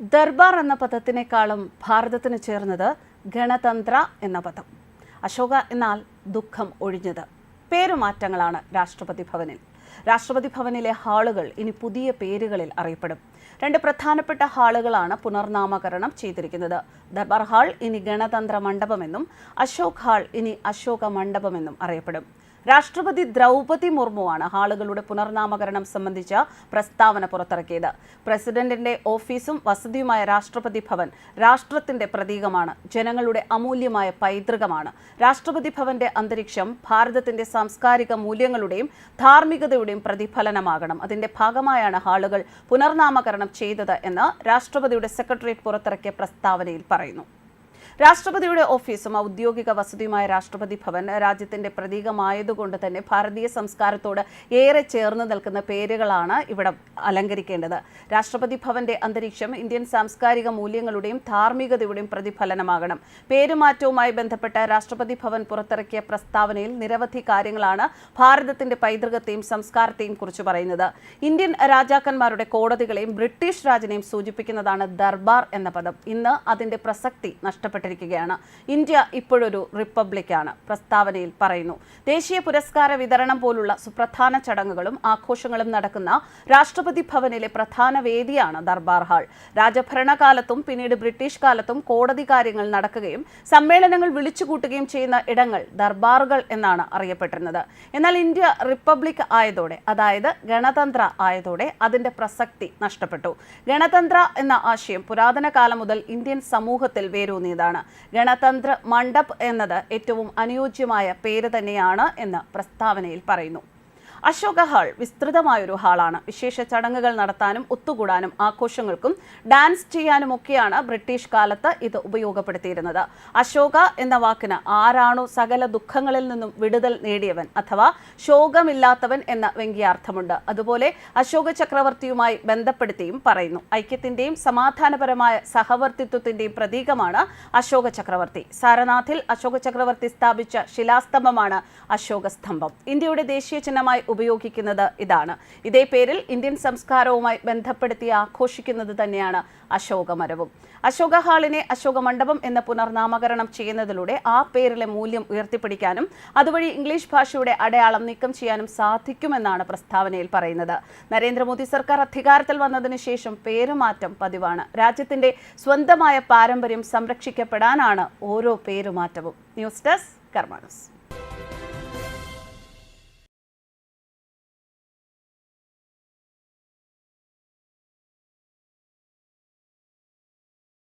ദർബാർ എന്ന പദത്തിനേക്കാളും ഭാരതത്തിന് ചേർന്നത് ഗണതന്ത്ര എന്ന പദം. അശോക എന്നാൽ ദുഃഖം ഒഴിഞ്ഞത്. പേരുമാറ്റങ്ങളാണ് രാഷ്ട്രപതി ഭവനിൽ. രാഷ്ട്രപതി ഭവനിലെ ഹാളുകൾ ഇനി പുതിയ പേരുകളിൽ അറിയപ്പെടും. രണ്ട് പ്രധാനപ്പെട്ട ഹാളുകളാണ് പുനർനാമകരണം ചെയ്തിരിക്കുന്നത്. ദർബാർ ഹാൾ ഇനി ഗണതന്ത്ര മണ്ഡപമെന്നും അശോക് ഹാൾ ഇനി അശോക മണ്ഡപമെന്നും അറിയപ്പെടും. രാഷ്ട്രപതി ദ്രൗപതി മുർമുവാണ് ഹാളുകളുടെ പുനർനാമകരണം സംബന്ധിച്ച പ്രസ്താവന പുറത്തിറക്കിയത്. പ്രസിഡന്റിന്റെ ഓഫീസും വസതിയുമായ രാഷ്ട്രപതി ഭവൻ രാഷ്ട്രത്തിന്റെ പ്രതീകമാണ്. ജനങ്ങളുടെ അമൂല്യമായ പൈതൃകമാണ്. രാഷ്ട്രപതി ഭവന്റെ അന്തരീക്ഷം ഭാരതത്തിന്റെ സാംസ്കാരിക മൂല്യങ്ങളുടെയും ധാർമ്മികതയുടെയും പ്രതിഫലനമാകണം. അതിന്റെ ഭാഗമായാണ് ഹാളുകൾ പുനർനാമകരണം ചെയ്തത് എന്ന് രാഷ്ട്രപതിയുടെ സെക്രട്ടേറിയറ്റ് പുറത്തിറക്കിയ പ്രസ്താവനയിൽ പറയുന്നു. രാഷ്ട്രപതിയുടെ ഓഫീസും ഔദ്യോഗിക വസതിയുമായ രാഷ്ട്രപതി ഭവൻ രാജ്യത്തിന്റെ പ്രതീകമായതുകൊണ്ട് തന്നെ ഭാരതീയ സംസ്കാരത്തോട് ഏറെ ചേർന്ന് നിൽക്കുന്ന പേരുകളാണ് ഇവിടെ അലങ്കരിക്കേണ്ടത്. രാഷ്ട്രപതി ഭവന്റെ അന്തരീക്ഷം ഇന്ത്യൻ സാംസ്കാരിക മൂല്യങ്ങളുടെയും ധാർമ്മികതയുടെയും പ്രതിഫലനമാകണം. പേരുമാറ്റവുമായി ബന്ധപ്പെട്ട രാഷ്ട്രപതി ഭവൻ പുറത്തിറക്കിയ പ്രസ്താവനയിൽ നിരവധി കാര്യങ്ങളാണ് ഭാരതത്തിന്റെ പൈതൃകത്തെയും സംസ്കാരത്തെയും കുറിച്ച് പറയുന്നത്. ഇന്ത്യൻ രാജാക്കന്മാരുടെ കോടതികളെയും ബ്രിട്ടീഷ് രാജിനെയും സൂചിപ്പിക്കുന്നതാണ് ദർബാർ എന്ന പദം. ഇന്ന് അതിന്റെ പ്രസക്തി നഷ്ടപ്പെട്ടിരിക്കുകയാണ് ഇന്ത്യ ഇപ്പോഴൊരു റിപ്പബ്ലിക്കാണ് പ്രസ്താവനയിൽ പറയുന്നു. ദേശീയ പുരസ്കാര വിതരണം പോലുള്ള സുപ്രധാന ചടങ്ങുകളും ആഘോഷങ്ങളും നടക്കുന്ന രാഷ്ട്രപതി ഭവനിലെ പ്രധാന വേദിയാണ് ദർബാർ ഹാൾ. രാജഭരണകാലത്തും പിന്നീട് ബ്രിട്ടീഷ് കാലത്തും കോടതി കാര്യങ്ങൾ നടക്കുകയും സമ്മേളനങ്ങൾ വിളിച്ചുകൂട്ടുകയും ചെയ്യുന്ന ഇടങ്ങൾ ദർബാറുകൾ എന്നാണ് അറിയപ്പെട്ടിരുന്നത്. എന്നാൽ ഇന്ത്യ റിപ്പബ്ലിക് ആയതോടെ അതായത് ഗണതന്ത്ര ആയതോടെ അതിന്റെ പ്രസക്തി നഷ്ടപ്പെട്ടു. ഗണതന്ത്ര എന്ന ആശയം പുരാതന കാലം മുതൽ ഇന്ത്യൻ സമൂഹത്തിൽ വേരൂന്നിയതാണ്. ഗണതന്ത്ര മണ്ഡപ് എന്നത് ഏറ്റവും അനുയോജ്യമായ പേര് തന്നെയാണ് എന്ന് പ്രസ്താവനയിൽ പറയുന്നു. അശോക ഹാൾ വിസ്തൃതമായൊരു ഹാളാണ്. വിശേഷ ചടങ്ങുകൾ നടത്താനും ഒത്തുകൂടാനും ആഘോഷങ്ങൾക്കും ഡാൻസ് ചെയ്യാനുമൊക്കെയാണ് ബ്രിട്ടീഷ് കാലത്ത് ഇത് ഉപയോഗപ്പെടുത്തിയിരുന്നത്. അശോക എന്ന വാക്കിന് ആരാണോ സകല ദുഃഖങ്ങളിൽ നിന്നും വിടുതൽ നേടിയവൻ അഥവാ ശോകമില്ലാത്തവൻ എന്ന വ്യംഗ്യാർത്ഥമുണ്ട്. അതുപോലെ അശോക ചക്രവർത്തിയുമായി ബന്ധപ്പെടുത്തിയും പറയുന്നു. ഐക്യത്തിന്റെയും സമാധാനപരമായ സഹവർത്തിത്വത്തിന്റെയും പ്രതീകമാണ് അശോക ചക്രവർത്തി. സാരനാഥിൽ അശോക ചക്രവർത്തി സ്ഥാപിച്ച ശിലാസ്തംഭമാണ് അശോക സ്തംഭം ഇന്ത്യയുടെ ദേശീയ ചിഹ്നമായി ഉപയോഗിക്കുന്നത് ഇതാണ്. ഇതേ പേരിൽ ഇന്ത്യൻ സംസ്കാരവുമായി ബന്ധപ്പെടുത്തി ആഘോഷിക്കുന്നത് തന്നെയാണ് അശോകമരവും അശോക ഹാളിനെ അശോക മണ്ഡപം എന്ന് പുനർനാമകരണം ചെയ്യുന്നതിലൂടെ ആ പേരിലെ മൂല്യം ഉയർത്തിപ്പിടിക്കാനും അതുവഴി ഇംഗ്ലീഷ് ഭാഷയുടെ അടയാളം നീക്കം ചെയ്യാനും സാധിക്കുമെന്നാണ് പ്രസ്താവനയിൽ പറയുന്നത്. നരേന്ദ്രമോദി സർക്കാർ അധികാരത്തിൽ വന്നതിന് ശേഷം പേരുമാറ്റം പതിവാണ്. രാജ്യത്തിന്റെ സ്വന്തമായ പാരമ്പര്യം സംരക്ഷിക്കപ്പെടാനാണ് ഓരോ പേരുമാറ്റവും. News desk കർമാനസ്.